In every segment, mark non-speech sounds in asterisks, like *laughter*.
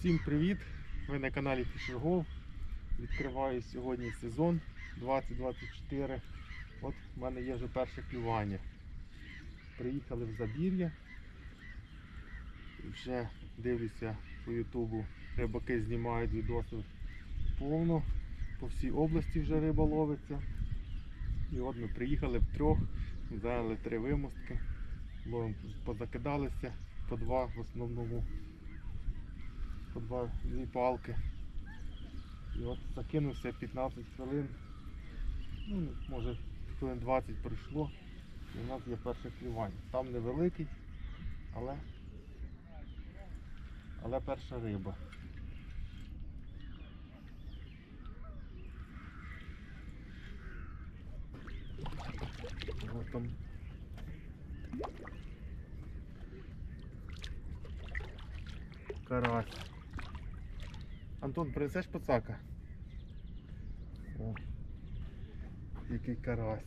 Всім привіт! Ви на каналі Фішергов. Відкриваю сьогодні сезон 2024. От в мене є вже перше клювання. Приїхали в Забір'я. Вже дивлюся по Ютубу. Рибаки знімають відоси повно. По всій області вже риба ловиться. І от ми приїхали втрьох, взяли три вимостки, ловимо, позакидалися по два в основному по дві палки. І от закинувся 15 хвилин. Ну, може хвилин 20 пройшло. І у нас є перше клювання. Там невеликий, але, але перша риба. Ось там карась. Антон, принесеш пацака? О, який карась.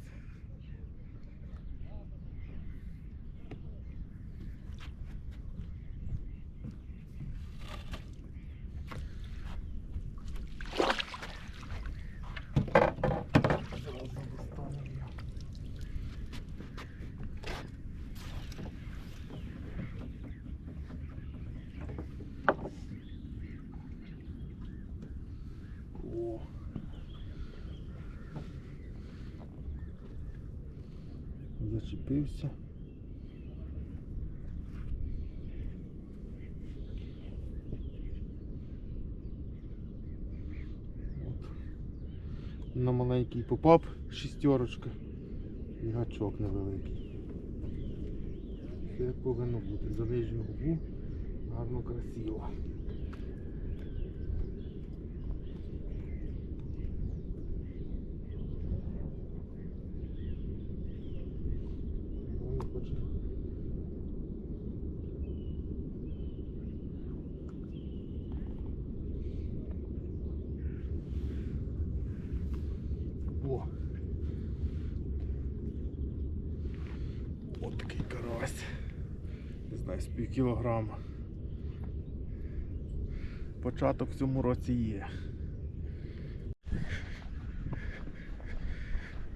Зараз достанемо його. О. Зачепився. От. На маленький попап шістерочка і гачок невеликий. Все повинно бути. За губу гарно красиво. Ну, не хоче. О. От такий карась. Не знаю, з пів кілограма. Початок в цьому році є.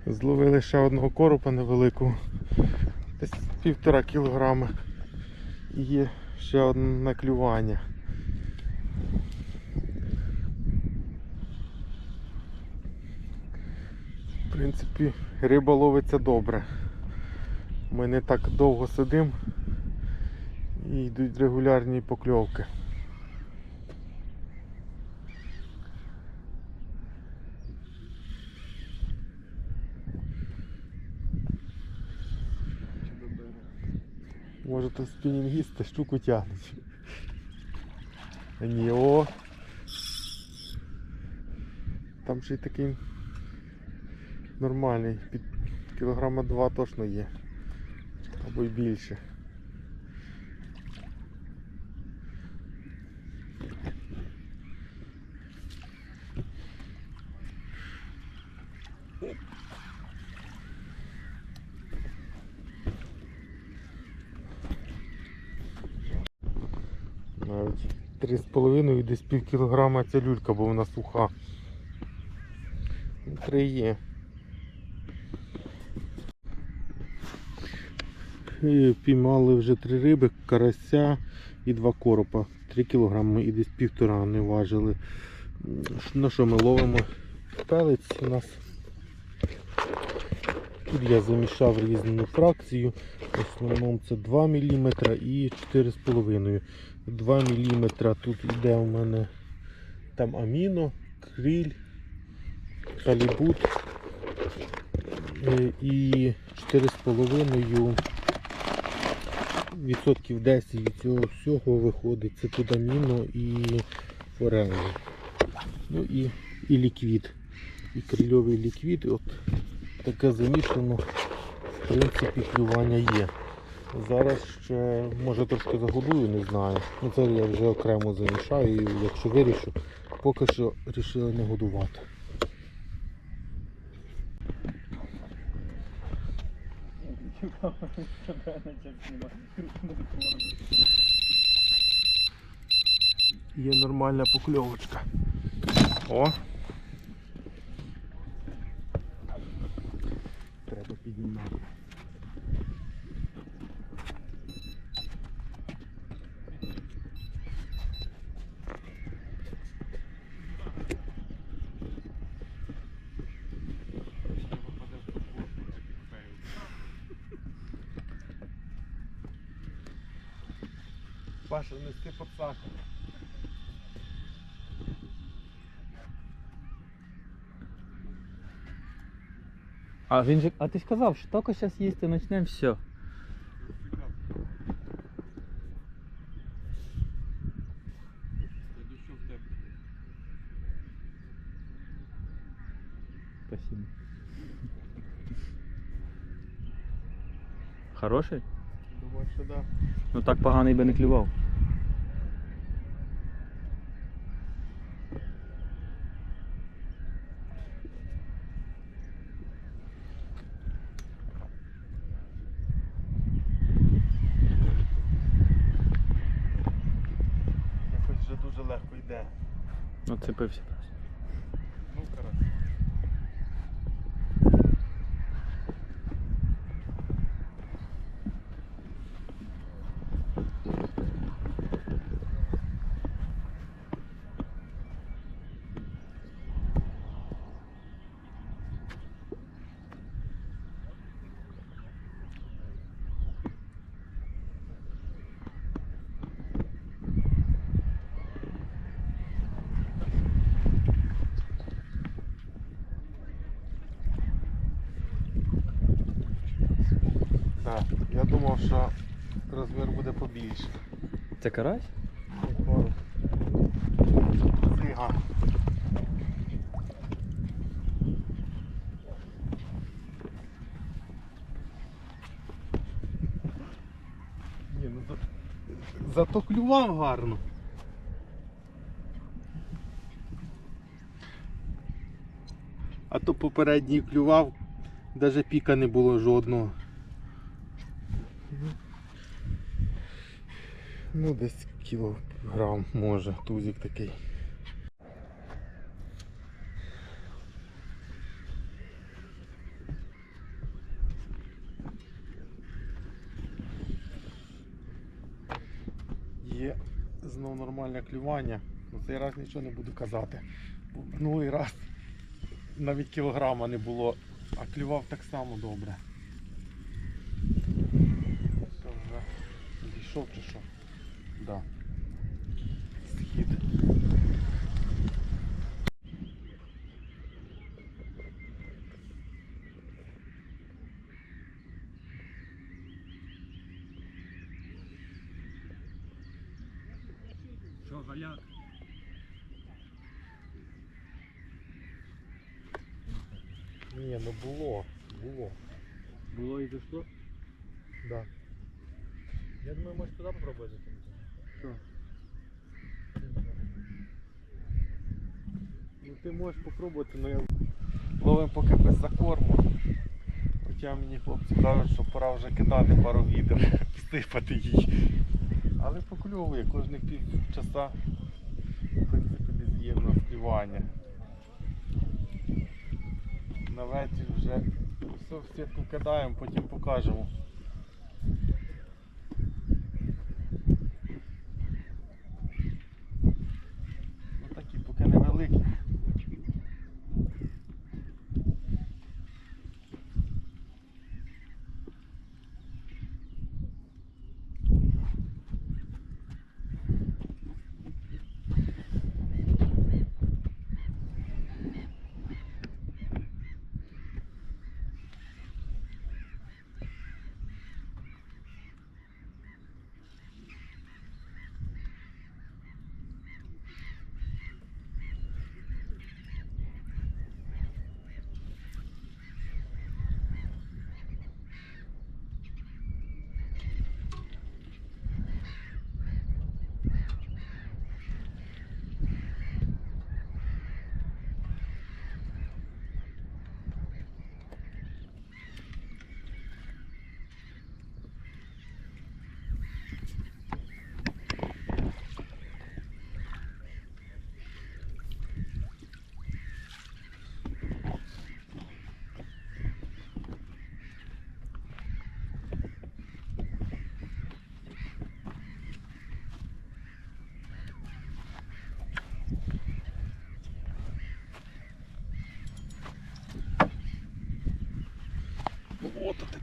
Зловили ще одного коропа невеликого. Десь півтора кілограма. І є ще одне клювання. Принципі, риба ловиться добре. Ми не так довго сидимо і йдуть регулярні покльовки. Може то спінінгісти штуку тягнуть. Ні, о. Там ще й такий нормальний, під кілограма два точно є. Або й більше. Навіть 3,5 і десь пів кілограма ця люлька, бо вона суха. Три є. Піймали вже три риби, карася і два коропа. 3 кілограми і десь півтора не важили. На що ми ловимо? Пелець у нас. Тут я замішав різну фракцію. В основному це 2 мм і 4,5 2 мм тут йде у мене там аміно, криль, калібут Е, і 4,5 відсотків 10 від цього всього виходить. Це тут аміно і форелі. Ну і, і ліквід. І крильовий ліквід. От таке замішано. В принципі, клювання є. Зараз ще може трошки загодую, не знаю. Ну це я вже окремо замішаю якщо вирішу, поки що вирішили не годувати. Є нормальна покльовочка. О! Треба піднімати. Паша, нести подсаку. А він же. А ти ж казав, що тільки зараз їсти почнемо, все. Спасибо. Хороший? Думаю, що да. Ну так поганий би не клював. Якось вже дуже легко йде. Оцепився. Ну, коротше. Я думав, що розмір буде побільше. Це карась? Цига. Ні, ну за... зато клював гарно. А то попередній клював, навіть піка не було жодного. Ну, десь кілограм може, тузик такий. Є знов нормальне клювання. На цей раз нічого не буду казати. Минулий раз навіть кілограма не було, а клював так само добре. Що вже зійшов чи що? Да. Схід. Що, галяк? Ні, ну було, було. Було і зайшло? Да. Я думаю, може туди попробувати затягнути. Ну ти можеш попробувати, але я ловим поки без закорму. Хоча мені хлопці кажуть, що пора вже кидати пару відер, всипати *laughs* їй. Але покльовує кожних півчаса, в принципі, нас клювання. На вечір вже все в сітку кидаємо, потім покажемо.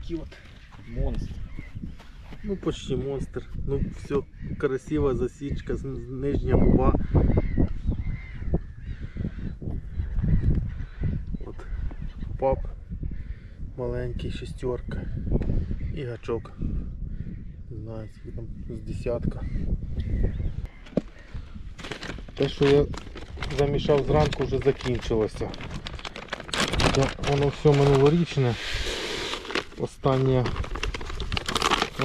Такий от. Монстр. Ну почти монстр. Ну все, красива засічка, з- з- нижня губа. От пап маленький шестерка і гачок. Не знаю, скільки там з десятка. Те, що я замішав зранку, вже закінчилося. Воно все минулорічне. Останнє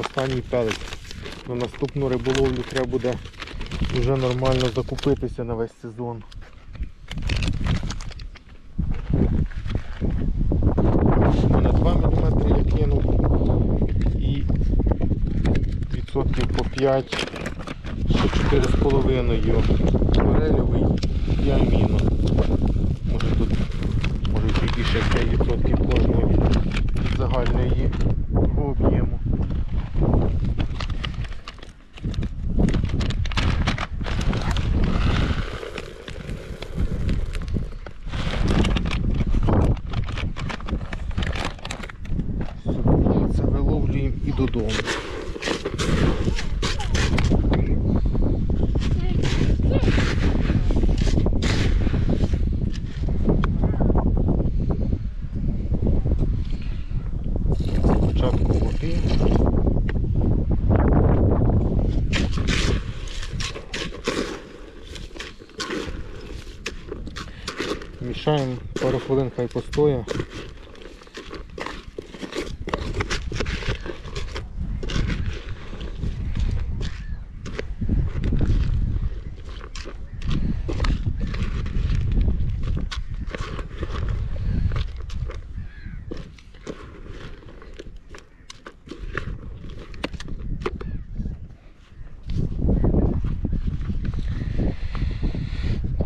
останній пелець. На наступну риболовлю треба буде вже нормально закупитися на весь сезон. У мене 2 мм я кинув і відсотків по 5, ще 4,5 форельовий і аміно. Може тут може більше 5% кожного від загальної об'єму. Це виловлюємо і додому. Мішаємо пару хвилин, хай постоє.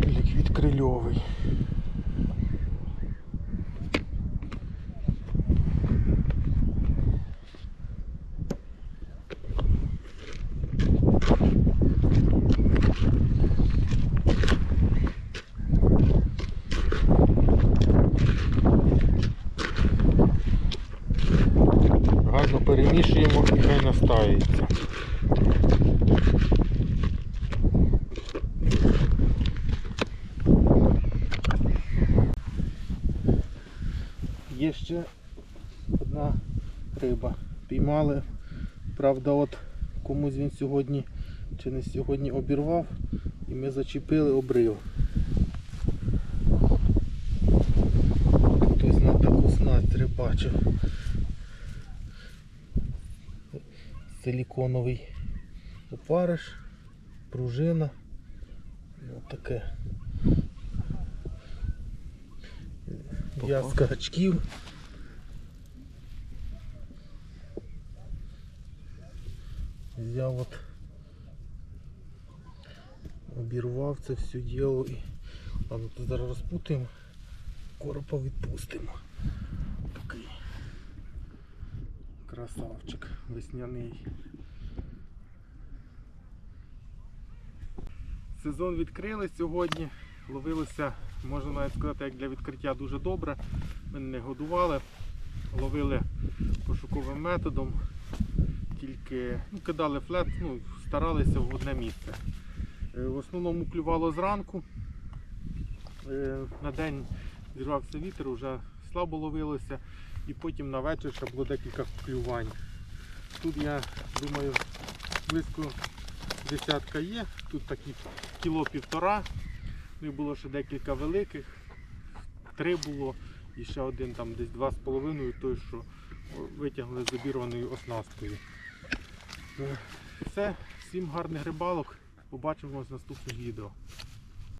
Ліквід крильовий. Гарно перемішуємо і настається. Є ще одна риба. Піймали. Правда, от комусь він сьогодні чи не сьогодні обірвав і ми зачепили обрив. Хтось на таку снасть рибачив. Силіконовий опариш, пружина. Ось таке. В'язка гачків. Взяв от обірвав це все діло і ладно, зараз розпутаємо, коропа відпустимо. Такий красавчик весняний. Сезон відкрили сьогодні. Ловилося, можна навіть сказати, як для відкриття дуже добре. Ми не годували, ловили пошуковим методом, тільки ну, кидали флет, ну, старалися в одне місце. Е, В основному клювало зранку. Е, На день зірвався вітер, вже слабо ловилося, і потім на вечір ще було декілька клювань. Тут я думаю близько десятка є, тут такі кіло півтора. Ну і було ще декілька великих, три було і ще один там десь два з половиною, той, що витягли з обірваною оснасткою. Е, Все, всім гарних рибалок. Побачимось в наступних відео.